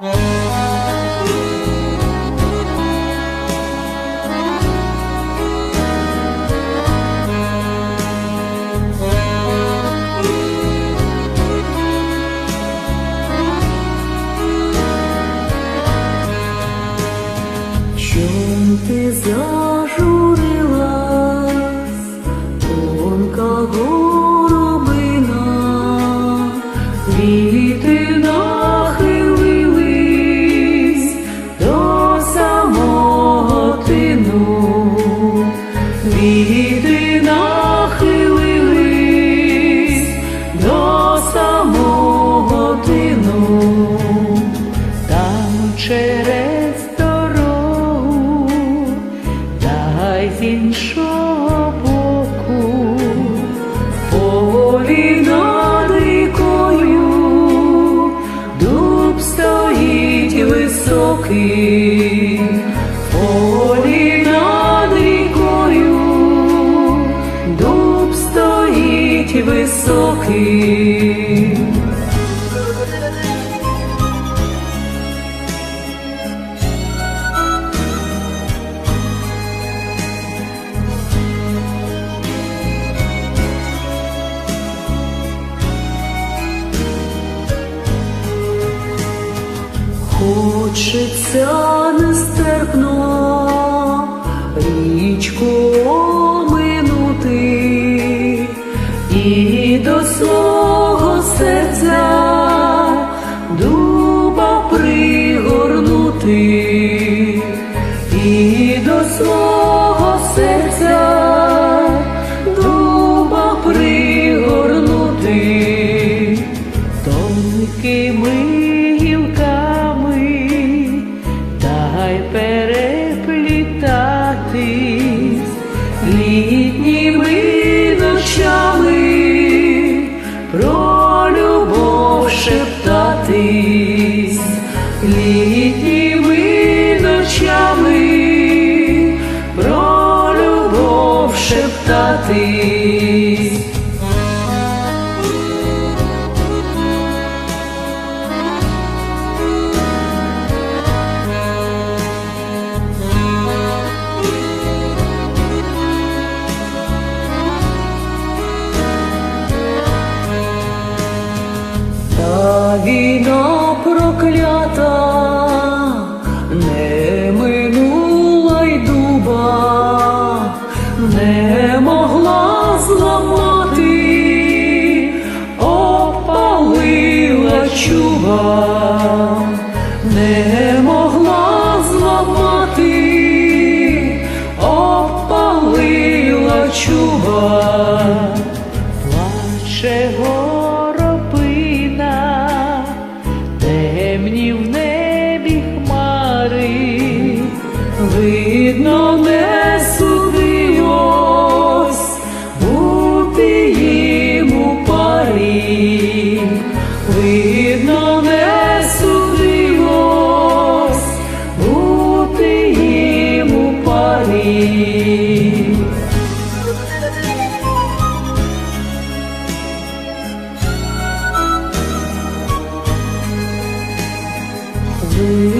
Oh. Квіти нахилились до самого тину там через дорогу, та іншого боку, полі над рікою, дуб стоїть високий, стоїть високий. Хочеться нестерпно річку до свого серця дуба пригорнути, літніми ночами про любов шептатись. Та війна проклята плаче горобина, темні в небі хмари, видно, не судилось бути їм у парі, видно, не судилось бути їм у парі. to